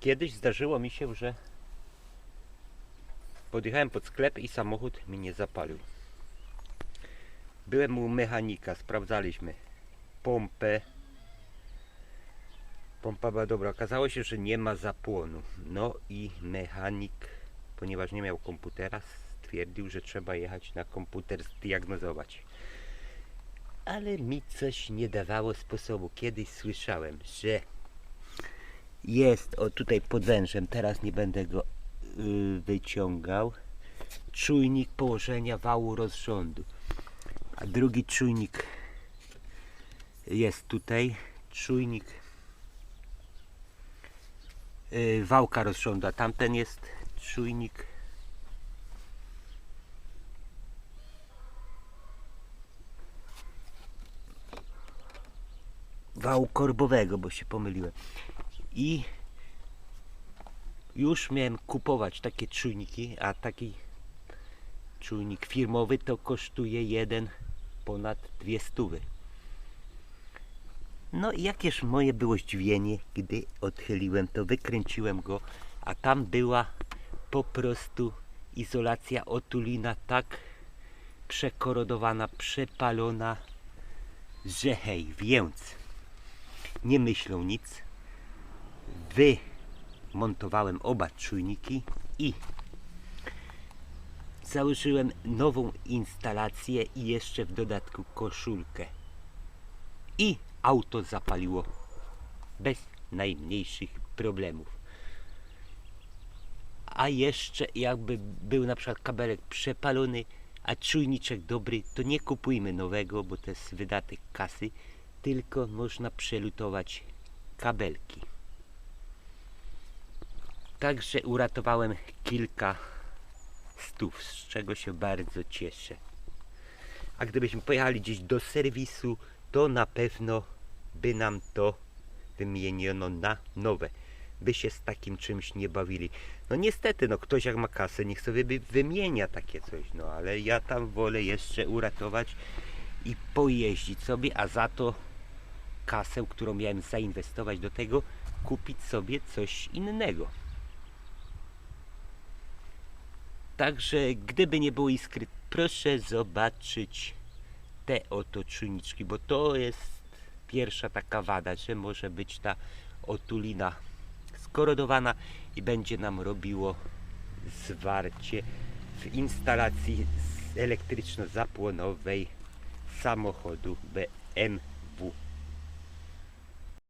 Kiedyś zdarzyło mi się, że podjechałem pod sklep i samochód mi nie zapalił. Byłem u mechanika, sprawdzaliśmy pompę. Pompa była dobra. Okazało się, że nie ma zapłonu. No i mechanik, ponieważ nie miał komputera, stwierdził, że trzeba jechać na komputer zdiagnozować. Ale mi coś nie dawało sposobu. Kiedyś słyszałem, że jest, o tutaj pod wężem, teraz nie będę go y, wyciągał, czujnik położenia wału rozrządu. A drugi czujnik jest tutaj, czujnik y, wałka rozrządu, a tamten jest czujnik wału korbowego, bo się pomyliłem. I już miałem kupować takie czujniki, a taki czujnik firmowy to kosztuje jeden ponad dwie stówy. No i jakież moje było zdziwienie, gdy odchyliłem to, wykręciłem go, a tam była po prostu izolacja otulina tak przekorodowana, przepalona, że hej, więc nie myślą nic. Wymontowałem oba czujniki i założyłem nową instalację i jeszcze w dodatku koszulkę. I auto zapaliło bez najmniejszych problemów. A jeszcze jakby był na przykład kabelek przepalony, a czujniczek dobry, to nie kupujmy nowego, bo to jest wydatek kasy, tylko można przelutować kabelki. Także uratowałem kilka stów, z czego się bardzo cieszę. A gdybyśmy pojechali gdzieś do serwisu, to na pewno by nam to wymieniono na nowe. By się z takim czymś nie bawili. No niestety, no ktoś jak ma kasę, niech sobie wymienia takie coś, no ale ja tam wolę jeszcze uratować i pojeździć sobie, a za to kasę, którą miałem zainwestować do tego, kupić sobie coś innego. Także gdyby nie było iskry, proszę zobaczyć te oto czujniczki, bo to jest pierwsza taka wada, że może być ta otulina skorodowana i będzie nam robiło zwarcie w instalacji elektryczno-zapłonowej samochodu BMW